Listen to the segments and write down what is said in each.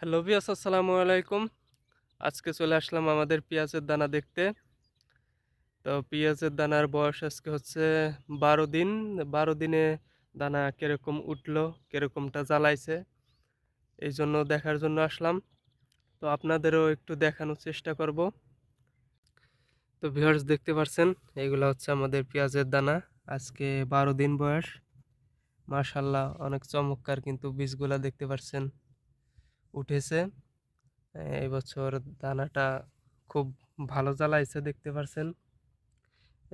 Hello বিয়াস আসসালামু আলাইকুম। আজকে চলে আসলাম আমাদের পেঁয়াজের দানা দেখতে। তো পেঁয়াজের দানার বয়স আজকে হচ্ছে বারো দিন। বারো দিনে দানা কীরকম উঠল, কীরকমটা জ্বালাইছে, এই জন্য দেখার জন্য আসলাম। তো আপনাদেরও একটু দেখানোর চেষ্টা করব। তো ভিউয়ার্স, দেখতে পাচ্ছেন, এগুলো হচ্ছে আমাদের পেঁয়াজের দানা। আজকে বারো দিন বয়স। মার্শাল্লাহ অনেক চমৎকার কিন্তু বীজগুলা দেখতে পাচ্ছেন। উঠেছে। এই বছর দানাটা খুব ভালো জ্বালাইছে দেখতে পাচ্ছেন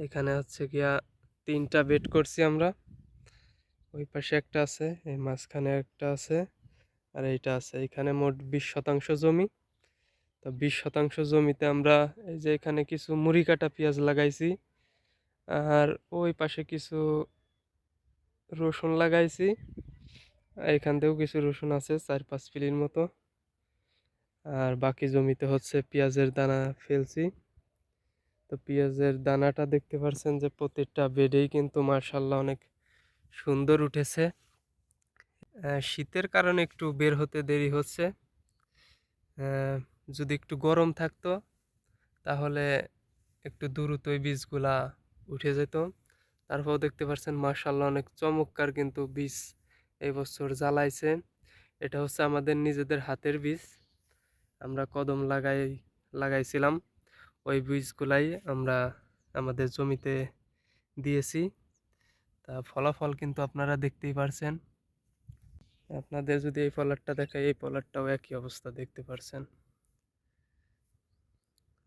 এখানে হচ্ছে গিয়া তিনটা বেড করছি আমরা। ওই পাশে একটা আছে, এই মাঝখানে একটা আছে, আর এইটা আছে। এখানে মোট বিশ শতাংশ জমি। তো বিশ শতাংশ জমিতে আমরা এই যে এখানে কিছু মুড়ি কাটা পেঁয়াজ লাগাইছি, আর ওই পাশে কিছু রসুন লাগাইছি। এখান থেকেও কিছু রসুন আছে, চার পাঁচ পিলির মতো। আর বাকি জমিতে হচ্ছে পেঁয়াজের দানা ফেলছি। তো পেঁয়াজের দানাটা দেখতে পাচ্ছেন যে প্রত্যেকটা বেডেই কিন্তু মার্শাল্লাহ অনেক সুন্দর উঠেছে। শীতের কারণে একটু বের হতে দেরি হচ্ছে। যদি একটু গরম থাকতো, তাহলে একটু দ্রুতই বীজগুলা উঠে যেত। তারপর দেখতে পাচ্ছেন মার্শাল্লাহ অনেক চমৎকার কিন্তু বীজ এই বছর জ্বালাইছে এটা হচ্ছে আমাদের নিজেদের হাতের বীজ। আমরা কদম লাগাই, লাগাইছিলাম। ওই বীজগুলাই আমরা আমাদের জমিতে দিয়েছি। তা ফলাফল কিন্তু আপনারা দেখতেই পারছেন। আপনাদের যদি এই পলারটা দেখায়, এই পলারটাও একই অবস্থা দেখতে পারছেন।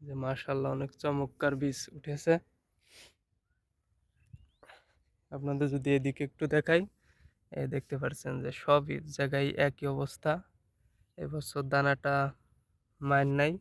যে মার্শাল্লাহ অনেক চমৎকার বীজ উঠেছে। আপনাদের যদি এদিকে একটু দেখাই। এই দেখতে পাচ্ছেন যে সব জায়গায় একই অবস্থা। এবছর দানাটা মাইন নাই।